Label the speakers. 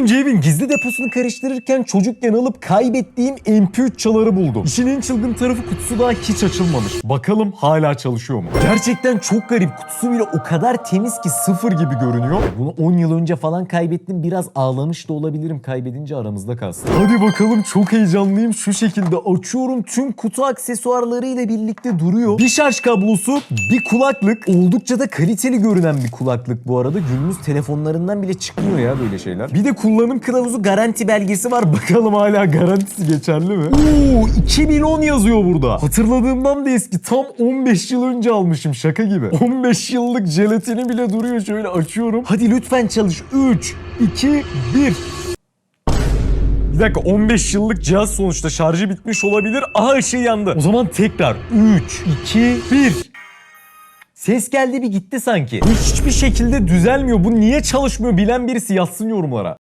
Speaker 1: önce evin gizli deposunu karıştırırken çocukken alıp kaybettiğim MP3 çaları buldum. İşin en çılgın tarafı kutusu daha hiç açılmamış. Bakalım hala çalışıyor mu? Gerçekten çok garip. Kutusu bile o kadar temiz ki sıfır gibi görünüyor. Bunu 10 yıl önce falan kaybettim. Biraz ağlamış da olabilirim kaybedince aramızda kalsın. Hadi bakalım çok heyecanlıyım. Şu şekilde açıyorum. Tüm kutu aksesuarları ile birlikte duruyor. Bir şarj kablosu, bir kulaklık. Oldukça da kaliteli görünen bir kulaklık bu arada. Günümüz telefonlarından bile çıkmıyor ya böyle şeyler. Bir de kullanım kılavuzu garanti belgesi var. Bakalım hala garantisi geçerli mi? Oo 2010 yazıyor burada. Hatırladığımdan da eski. Tam 15 yıl önce almışım şaka gibi. 15 yıllık jelatini bile duruyor. Şöyle açıyorum. Hadi lütfen çalış. 3, 2, 1. Bir dakika 15 yıllık cihaz sonuçta şarjı bitmiş olabilir. Aha ışığı yandı. O zaman tekrar 3, 2, 1. Ses geldi bir gitti sanki. Bu hiçbir şekilde düzelmiyor. Bu niye çalışmıyor bilen birisi yazsın yorumlara.